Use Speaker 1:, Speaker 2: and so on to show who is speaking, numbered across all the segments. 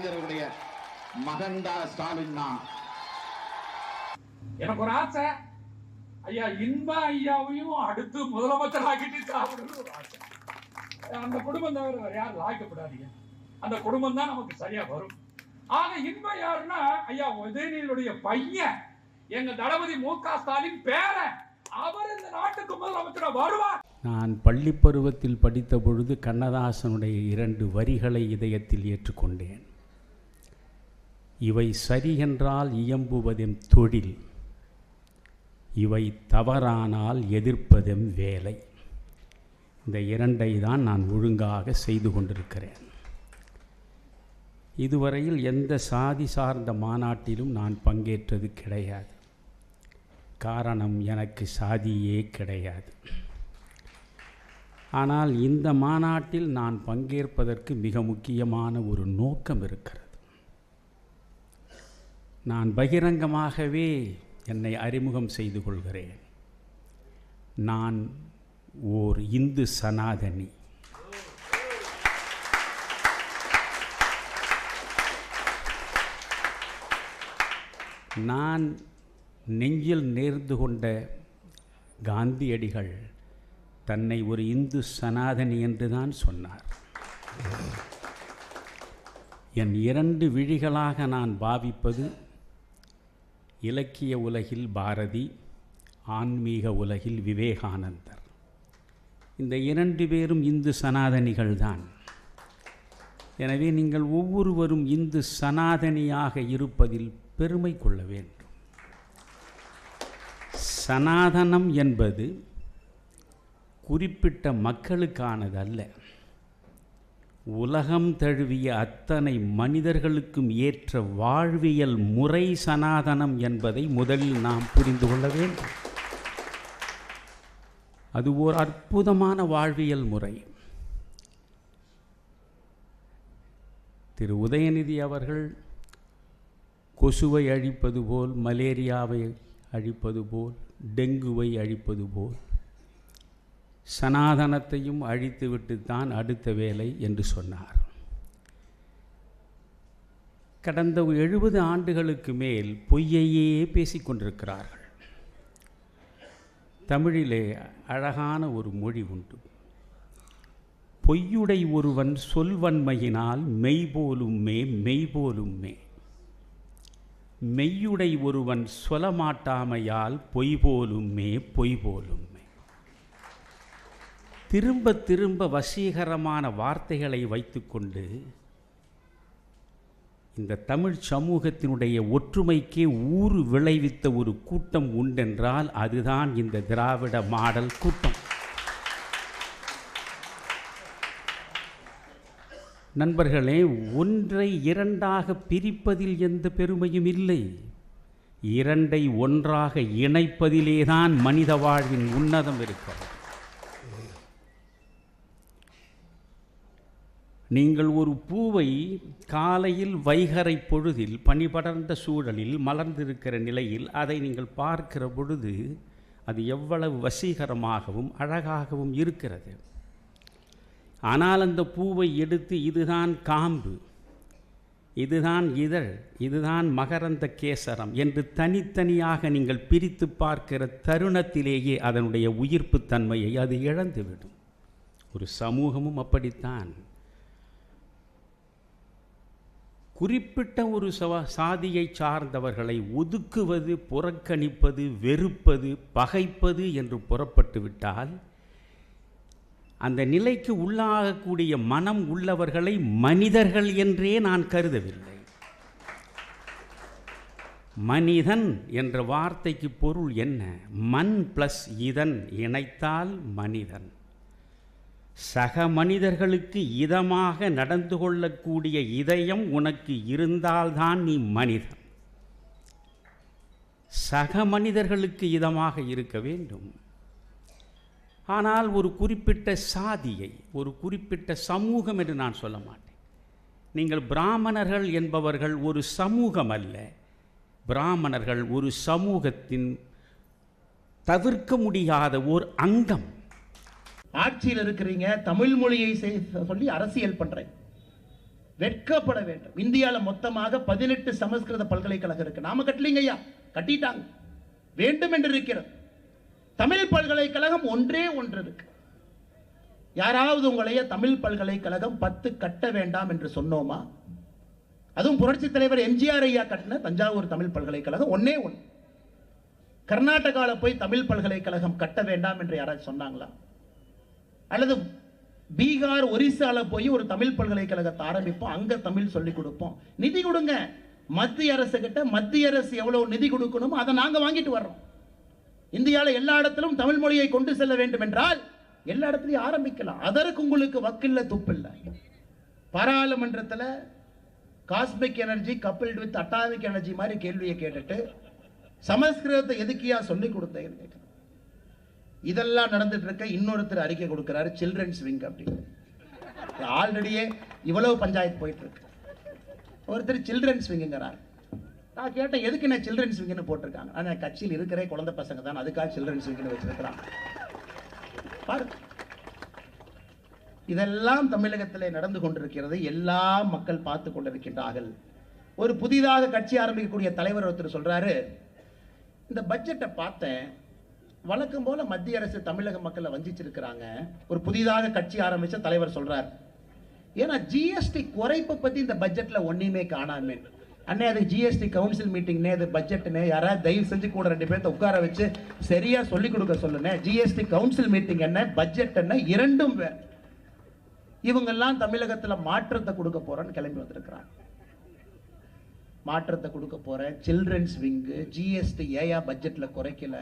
Speaker 1: கலைஞருடைய மகன்தா ஸ்டாலின் தான்.
Speaker 2: எனக்கு ஒரு ஆசை. ஐயா இன்ப ஐயாவையும் அடுத்து முதலமைச்சர் ஆக்கிட்டு சாப்பிடணும்னு ஒரு ஆசை. அந்த குடும்பம் தவிர யாரும் ஆக்கப்படாதீங்க அந்த குடும்பம் தான் நமக்கு சரியா வரும். ஆக இன்ப யாருன்னா ஐயா உதயநிதியுடைய பையன். எங்க தளபதி மு க ஸ்டாலின் பேரன் அவர் இந்த நாட்டுக்கு முதலமைச்சரா வருவார்.
Speaker 3: நான் பள்ளி பருவத்தில் படித்த பொழுது கண்ணதாசனுடைய இரண்டு வரிகளை இதயத்தில் ஏற்றுக்கொண்டேன். இவை சரி என்றால் தொழில் இவை தவறானால் எதிர்ப்பதும் வேலை. இந்த இரண்டை தான் நான் ஒழுங்காக செய்து கொண்டிருக்கிறேன். இதுவரையில் எந்த சாதி சார்ந்த மாநாட்டிலும் நான் பங்கேற்றது கிடையாது. காரணம் எனக்கு சாதியே கிடையாது. ஆனால் இந்த மாநாட்டில் நான் பங்கேற்பதற்கு மிக முக்கியமான ஒரு நோக்கம் இருக்கிறது. நான் பகிரங்கமாகவே என்னை அறிமுகம் செய்து கொள்கிறேன். நான் ஓர் இந்து சனாதனி. நான் நெஞ்சில் நேர்ந்து கொண்ட காந்தியடிகள் தன்னை ஒரு இந்து சனாதனி என்று தான் சொன்னார். என் இரண்டு விழிகளாக நான் பாவிப்பது இலக்கிய உலகில் பாரதி ஆன்மீக உலகில் விவேகானந்தர். இந்த இரண்டு பேரும் இந்து சனாதனிகள் தான் எனவே நீங்கள் ஒவ்வொருவரும் இந்து சனாதனியாக இருப்பதில் பெருமை கொள்ள வேண்டும். சனாதனம் என்பது குறிப்பிட்ட மக்களுக்கானது அல்ல உலகம் தழுவிய அத்தனை மனிதர்களுக்கும் ஏற்ற வாழ்வியல் முறை சனாதனம் என்பதை முதலில் நாம் புரிந்து கொள்ள வேண்டும். அது ஓர் அற்புதமான வாழ்வியல் முறை. திரு உதயநிதி அவர்கள் கொசுவை அழிப்பது போல் மலேரியாவை அழிப்பது போல் டெங்குவை அழிப்பது போல் சனாதனத்தையும் அழித்துவிட்டு தான் அடுத்த வேலை என்று சொன்னார். கடந்த எழுபது ஆண்டுகளுக்கு மேல் பொய்யையே பேசிக்கொண்டிருக்கிறார்கள் தமிழிலே அழகான ஒரு மொழி உண்டு. பொய்யுடை ஒருவன் சொல்வன்மையினால் மெய் போலுமே மெய் போலுமே மெய்யுடை ஒருவன் சொலமாட்டாமையால் பொய் போலுமே பொய் போலும் திரும்ப திரும்ப வசீகரமான வார்த்தைகளை வைத்துக்கொண்டு இந்த தமிழ் சமூகத்தினுடைய ஒற்றுமைக்கே ஊறு விளைவித்த ஒரு கூட்டம் உண்டென்றால் அதுதான் இந்த திராவிட மாடல் கூட்டம். நண்பர்களே ஒன்றை இரண்டாக பிரிப்பதில் எந்த பெருமையும் இல்லை. இரண்டை ஒன்றாக இணைப்பதிலேதான் மனித வாழ்வின் உன்னதம் இருக்கிறது. நீங்கள் ஒரு பூவை காலையில் வைகறை பொழுதில் பனிபடர்ந்த சூழலில் மலர்ந்திருக்கிற நிலையில் அதை நீங்கள் பார்க்கிற பொழுது அது எவ்வளவு வசீகரமாகவும் அழகாகவும் இருக்கிறது. ஆனால் அந்த பூவை எடுத்து இதுதான் காம்பு இதுதான் இதழ் இதுதான் மகரந்த கேசரம் என்று தனித்தனியாக நீங்கள் பிரித்து பார்க்கிற தருணத்திலேயே அதனுடைய உயிர்ப்பு தன்மையை அது இழந்துவிடும். ஒரு சமூகமும் அப்படித்தான். குறிப்பிட்ட ஒரு சவ சாதியை சார்ந்தவர்களை ஒதுக்குவது புறக்கணிப்பது வெறுப்பது பகைப்பது என்று புறப்பட்டு விட்டால் அந்த நிலைக்கு உள்ளாகக்கூடிய மனம் உள்ளவர்களை மனிதர்கள் என்றே நான் கருதவில்லை. மனிதன் என்ற வார்த்தைக்கு பொருள் என்ன? மண் பிளஸ் இதன் இணைத்தால் மனிதன். சக மனிதர்களுக்கு இதமாக நடந்து கொள்ளக்கூடிய இதயம் உனக்கு இருந்தால்தான் நீ மனிதன். சக மனிதர்களுக்கு இதமாக இருக்க வேண்டும். ஆனால் ஒரு குறிப்பிட்ட சாதியை ஒரு குறிப்பிட்ட சமூகம் என்று நான் சொல்ல மாட்டேன். நீங்கள் பிராமணர்கள் என்பவர்கள் ஒரு சமூகம் அல்ல. பிராமணர்கள் ஒரு சமூகத்தின் தவிர்க்க முடியாத ஓர் அங்கம்.
Speaker 4: ஆட்சியில் இருக்கிறீங்க தமிழ் மொழியை சொல்லி அரசியல் பண்றேன். வெட்கப்பட வேண்டும். இந்தியாவில் மொத்தமாக பதினெட்டு சமஸ்கிருத பல்கலைக்கழகம் இருக்கு. நாம கட்டலீங்கய்யா கட்டிட்டாங்க. வேண்டும் என்று இருக்கிறது தமிழ் பல்கலைக்கழகம் ஒன்றே ஒன்று இருக்கு. யாராவது உங்களைய தமிழ் பல்கலைக்கழகம் பத்து கட்ட வேண்டாம் என்று சொன்னோமா? அதுவும் புரட்சி தலைவர் எம்ஜிஆர் ஐயா கட்டின தஞ்சாவூர் தமிழ் பல்கலைக்கழகம் ஒன்னே ஒன்று. கர்நாடகாவில் போய் தமிழ் பல்கலைக்கழகம் கட்ட வேண்டாம் என்று யாராவது சொன்னாங்களா? அல்லது பீகார் ஒரிசாவில் போய் ஒரு தமிழ் பல்கலைக்கழகத்தை ஆரம்பிப்போம். அங்கே தமிழ் சொல்லி கொடுப்போம். நிதி கொடுங்க. மத்திய அரசு கிட்ட மத்திய அரசு எவ்வளோ நிதி கொடுக்கணுமோ அதை நாங்கள் வாங்கிட்டு வர்றோம். இந்தியாவில் எல்லா இடத்திலும் தமிழ் மொழியை கொண்டு செல்ல வேண்டும் என்றால் எல்லா இடத்துலையும் ஆரம்பிக்கலாம். அதற்கு உங்களுக்கு வக்கில்ல துப்பில்லை. பாராளுமன்றத்தில் cosmic energy coupled with atomic energy மாதிரி கேள்வியை கேட்டுட்டு சமஸ்கிருதத்தை எதுக்கியா சொல்லி கொடுத்தேன்னு கேட்குறேன் இதெல்லாம் நடந்துட்டு இருக்க இன்னொருத்தர் அறிக்கை கொடுக்கிறாரு சில்ட்ரன்ஸ் விங் அப்படின்னு. ஆல்ரெடியே இவ்வளவு பஞ்சாயத்து போயிட்டு இருக்கு ஒருத்தர் சில்ட்ரன்ஸ் விங்குங்கிறார் நான் கேட்டேன் எதுக்கு என்ன சில்ட்ரன்ஸ் விங்னு போட்டிருக்காங்க? ஆனால் கட்சியில் இருக்கிற குழந்தை பசங்க தான் அதுக்காக சில்ட்ரன்ஸ் விங்னு வச்சிருக்கிறாங்க பாரு. இதெல்லாம் தமிழகத்தில் நடந்து கொண்டிருக்கிறது எல்லா மக்கள் பார்த்து கொண்டிருக்கின்றார்கள். ஒரு புதிதாக கட்சி ஆரம்பிக்கக்கூடிய தலைவர் ஒருத்தர் சொல்றாரு இந்த பட்ஜெட்டை பார்த்தேன் வழக்கம் போல மத்திய அரசு தமிழக மக்களை வஞ்சிச்சிருக்கிறாங்க. ஒரு புதிதாக கட்சி ஆரம்பிச்ச தலைவர் சொல்றார். ஏன்னா ஜிஎஸ்டி குறைப்பு பத்தி இந்த பட்ஜெட்ல ஒன்றையுமே காணாமே அண்ணே அது ஜிஎஸ்டி கவுன்சில் மீட்டிங்னே அது பட்ஜெட்னே யாராவது தயவு செஞ்சு கூட ரெண்டு பேர்த்த உட்கார வச்சு சரியா சொல்லி கொடுக்க சொல்லுனே ஜிஎஸ்டி கவுன்சில் மீட்டிங் என்ன பட்ஜெட் என்ன இரண்டும் இவங்கெல்லாம் தமிழகத்தில் மாற்றத்தை கொடுக்க போறேன்னு கிளம்பி வந்திருக்கிறாங்க. மாற்றத்தை கொடுக்க போற சில்ட்ரன்ஸ் விங்கு ஜிஎஸ்டி ஏயா பட்ஜெட்ல குறைக்கல.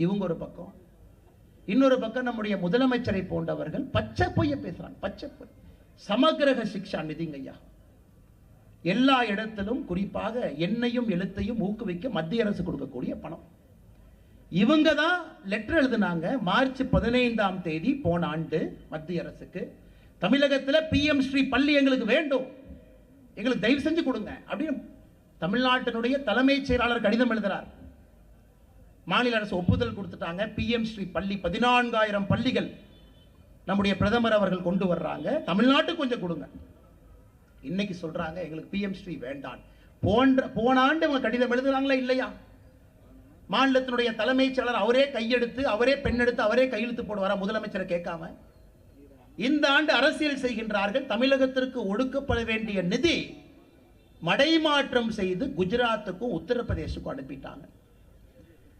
Speaker 4: இவங்க ஒரு பக்கம். இன்னொரு பக்கம் நம்முடைய முதலமைச்சரை போன்றவர்கள் பச்சை பொய்ய பேசுறாங்க பச்சை பொய். சமகிரக சிக்ஷா நிதிங்க ஐயா. எல்லா இடத்திலும் குறிப்பாக எண்ணையும் எழுத்தையும் ஊக்குவிக்க மத்திய அரசு கொடுக்கக்கூடிய பணம். இவங்க தான் லெட்டர் எழுதினாங்க மார்ச் பதினைந்தாம் தேதி போன ஆண்டு மத்திய அரசுக்கு. தமிழகத்தில் பிஎம் ஸ்ரீ பள்ளி எங்களுக்கு வேண்டும். எங்களுக்கு தயவு செஞ்சு கொடுங்க. அப்படின்னு தமிழ்நாட்டினுடைய தலைமைச் செயலாளர் கடிதம் எழுதுறார். மாநில அரசு ஒப்புதல் கொடுத்துட்டாங்க. பிஎம் ஸ்ரீ பள்ளி பதினான்காயிரம் பள்ளிகள் நம்முடைய பிரதமர் அவர்கள் கொண்டு வர்றாங்க. தமிழ்நாட்டுக்கு கொஞ்சம் கொடுங்க. இன்னைக்கு சொல்றாங்க எங்களுக்கு பிஎம் ஸ்ரீ வேண்டாம். போன்ற போன ஆண்டு அவங்க கடிதம் எழுதுறாங்களா இல்லையா? மாநிலத்தினுடைய தலைமைச் செயலர் அவரே கையெடுத்து அவரே பெண்ணெடுத்து அவரே கையெழுத்து போடுவாரா முதலமைச்சரை கேட்காம இந்த ஆண்டு அரசியல் செய்கின்றார்கள். தமிழகத்திற்கு ஒடுக்கப்பட வேண்டிய நிதி மடைமாற்றம் செய்து குஜராத்துக்கும் உத்தரப்பிரதேசுக்கும் அனுப்பிட்டாங்க.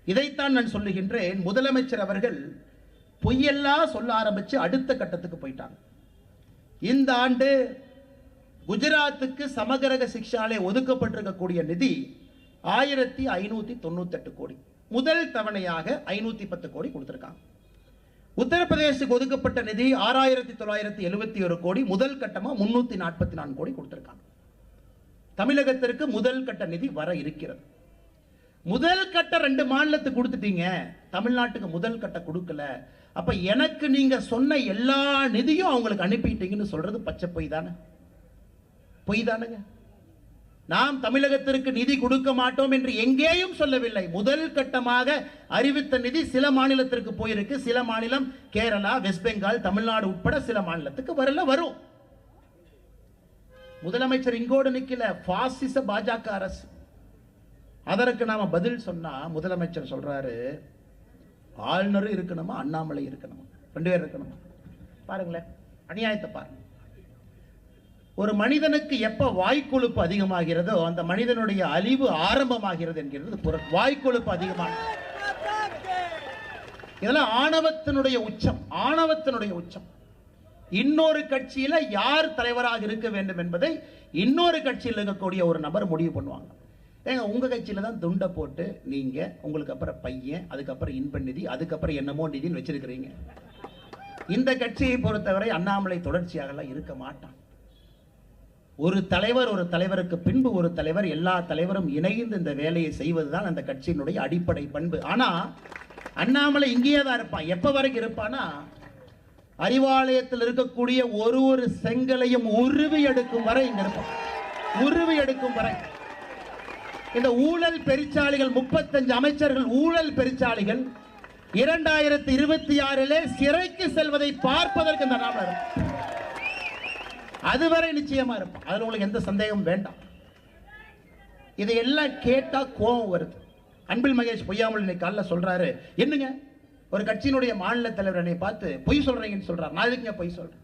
Speaker 4: இதைத்தான் நான் சொல்லுகின்றேன். முதலமைச்சர் அவர்கள் பொய்யெல்லாம் சொல்ல ஆரம்பிச்சு அடுத்த கட்டத்துக்கு போயிட்டாங்க. இந்த ஆண்டு குஜராத்துக்கு சமகரக சிக்ஷாலே ஒதுக்கப்பட்டிருக்கக்கூடிய நிதி ஆயிரத்தி ஐநூத்தி தொண்ணூத்தெட்டு கோடி. முதல் தவணையாக ஐநூத்தி பத்து கோடி கொடுத்துருக்காங்க. உத்தரப்பிரதேசத்துக்கு ஒதுக்கப்பட்ட நிதி ஆறாயிரத்தி தொள்ளாயிரத்தி எழுபத்தி ஒரு கோடி. முதல் கட்டமாக முன்னூத்தி நாற்பத்தி நான்கு கோடி கொடுத்துருக்காங்க. தமிழகத்திற்கு முதல் கட்ட நிதி வர இருக்கிறது. முதல் கட்ட ரெண்டு மாநிலத்துக்கு கொடுத்துட்டீங்க. தமிழ்நாட்டுக்கு முதல் கட்ட கொடுக்கல. அப்ப எனக்கு நீங்க சொன்ன எல்லா நிதியும் அவங்களுக்கு அனுப்பிட்டீங்கன்னு சொல்றது பச்சை பொய் தானே? பொய் தானுங்க. நாம் தமிழகத்திற்கு நிதி கொடுக்க மாட்டோம் என்று எங்கேயும் சொல்லவில்லை. முதல் கட்டமாக அறிவித்த நிதி சில மாநிலத்திற்கு போயிருக்கு. சில மாநிலம் கேரளா வெஸ்ட் பெங்கால் தமிழ்நாடு உட்பட சில மாநிலத்துக்கு வரல வரும். முதலமைச்சர் இங்கோடு நிக்கல. பாசிச பாஜக அரசு. அதற்கு நாம் பதில் சொன்னால் முதலமைச்சர் சொல்கிறாரு ஆளுநரும் இருக்கணுமா அண்ணாமலை இருக்கணுமா? ரெண்டு பேர் இருக்கணுமா? பாருங்களேன் அநியாயத்தை பாருங்க. ஒரு மனிதனுக்கு எப்போ வாய்க்கொழுப்பு அதிகமாகிறதோ அந்த மனிதனுடைய அழிவு ஆரம்பமாகிறது என்கிறது பொருள் வாய்க்கொழுப்பு அதிகமாக இதெல்லாம் ஆணவத்தினுடைய உச்சம் ஆணவத்தினுடைய உச்சம். இன்னொரு கட்சியில் யார் தலைவராக இருக்க வேண்டும் என்பதை இன்னொரு கட்சியில் இருக்கக்கூடிய ஒரு நபர் முடிவு பண்ணுவாங்க. ஏங்க உங்கள் கட்சியில் தான் துண்டை போட்டு நீங்கள் உங்களுக்கு அப்புறம் பையன் அதுக்கப்புறம் இன்ப நிதி அதுக்கப்புறம் என்னமோ நிதின்னு வச்சுருக்கிறீங்க. இந்த கட்சியை பொறுத்தவரை அண்ணாமலை தொடர்ச்சியாகலாம் இருக்க மாட்டான். ஒரு தலைவர் ஒரு தலைவருக்கு பின்பு ஒரு தலைவர் எல்லா தலைவரும் இணைந்து இந்த வேலையை செய்வது தான் அந்த கட்சியினுடைய அடிப்படை பண்பு. ஆனால் அண்ணாமலை இங்கேயே தான் இருப்பான். எப்போ வரைக்கும் இருப்பானா? அறிவாலயத்தில் இருக்கக்கூடிய ஒரு ஒரு செங்கலையும் உருவி எடுக்கும் வரை இங்கே இருப்பான். உருவி எடுக்கும் வரை. இந்த ஊழல் பெருச்சாளிகள் முப்பத்தஞ்சு அமைச்சர்கள் ஊழல் பெருச்சாளிகள் இரண்டாயிரத்தி இருபத்தி ஆறிலே சிறைக்கு செல்வதை பார்ப்பதற்கு இந்த நாம அதுவரை நிச்சயமா இருப்பான் அதில் உங்களுக்கு எந்த சந்தேகமும் வேண்டாம். இதையெல்லாம் கேட்டா கோபம் வருது. அன்பில் மகேஷ் பொய்யாமல் இன்னைக்கு காலைல சொல்றாரு என்னங்க? ஒரு கட்சியினுடைய மாநில தலைவர் என்னை பார்த்து பொய் சொல்றீங்கன்னு சொல்றாரு. நான் எதுக்குங்க பொய் சொல்றேன்?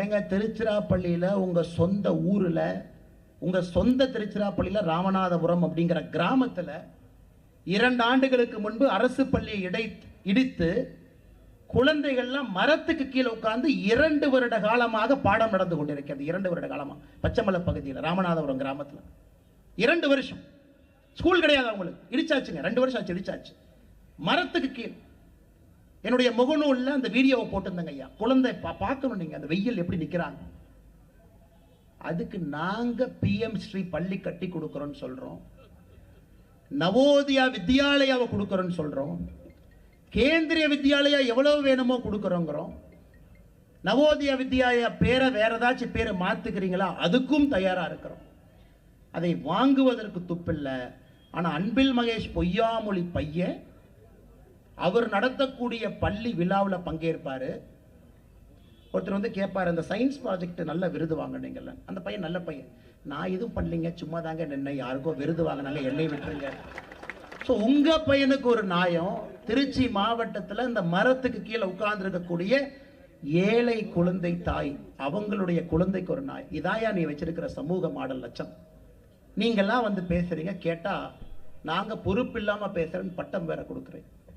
Speaker 4: ஏங்க திருச்சிராப்பள்ளியில உங்க சொந்த ஊர்ல உங்கள் சொந்த திருச்சிராப்பள்ளியில் ராமநாதபுரம் அப்படிங்கிற கிராமத்தில் இரண்டு ஆண்டுகளுக்கு முன்பு அரசு பள்ளியை இடை இடித்து குழந்தைகள்லாம் மரத்துக்கு கீழே உட்கார்ந்து இரண்டு வருட காலமாக பாடம் நடந்து கொண்டிருக்கிறது. இரண்டு வருட காலமாக பச்சைமலை பகுதியில் ராமநாதபுரம் கிராமத்தில். இரண்டு வருஷம். ஸ்கூல் கிடையாது அவங்களுக்கு. இடிச்சாச்சுங்க. ரெண்டு வருஷம் ஆச்சு இடிச்சாச்சு. மரத்துக்கு கீழ். என்னுடைய முகநூலில் அந்த வீடியோவை போட்டிருந்தேங்க ஐயா. குழந்தை பா பார்க்கணும் நீங்கள் அந்த வெயில் எப்படி நிற்கிறாங்க அதுக்கு நாங்க பிஎம் ஸ்ரீ பள்ளி கட்டி கொடுக்குறோன்னு சொல்றோம். நவோதயா வித்யாலயாவை கொடுக்குறோன்னு சொல்றோம். கேந்திரிய வித்யாலயா எவ்வளவு வேணுமோ கொடுக்குறோங்கிறோம். நவோதயா வித்யாலயா பேரை வேற ஏதாச்சும் பேரை மாத்துக்கிறீங்களா? அதுக்கும் தயாரா இருக்கிறோம். அதை வாங்குவதற்கு துப்பில்லை. ஆனா அன்பில் மகேஷ் பொய்யாமொழி பையன் அவர் நடத்தக்கூடிய பள்ளி விழாவில் பங்கேற்பாரு. ஒருத்தர் வந்து கேட்பாரு அந்த சயின்ஸ் ப்ராஜெக்ட் நல்ல விருது வாங்கினீங்கல்ல அந்த பையன் நல்ல பையன். நான் எதுவும் பண்ணலைங்க சும்மா தாங்க நின்று யாருக்கோ விருது வாங்கினாங்க என்னை விட்டுருங்க. ஸோ உங்கள் பையனுக்கு ஒரு நியாயம் திருச்சி மாவட்டத்தில் இந்த மரத்துக்கு கீழே உட்கார்ந்துருக்கக்கூடிய ஏழை குழந்தை தாய் அவங்களுடைய குழந்தைக்கு ஒரு நாய். இதாயா நீ வச்சிருக்கிற சமூக மாடல் லட்சம்? நீங்கள்லாம் வந்து பேசுறீங்க கேட்டால் நாங்கள் பொறுப்பு பேசுகிறேன்னு பட்டம் வேற கொடுக்குறேன்.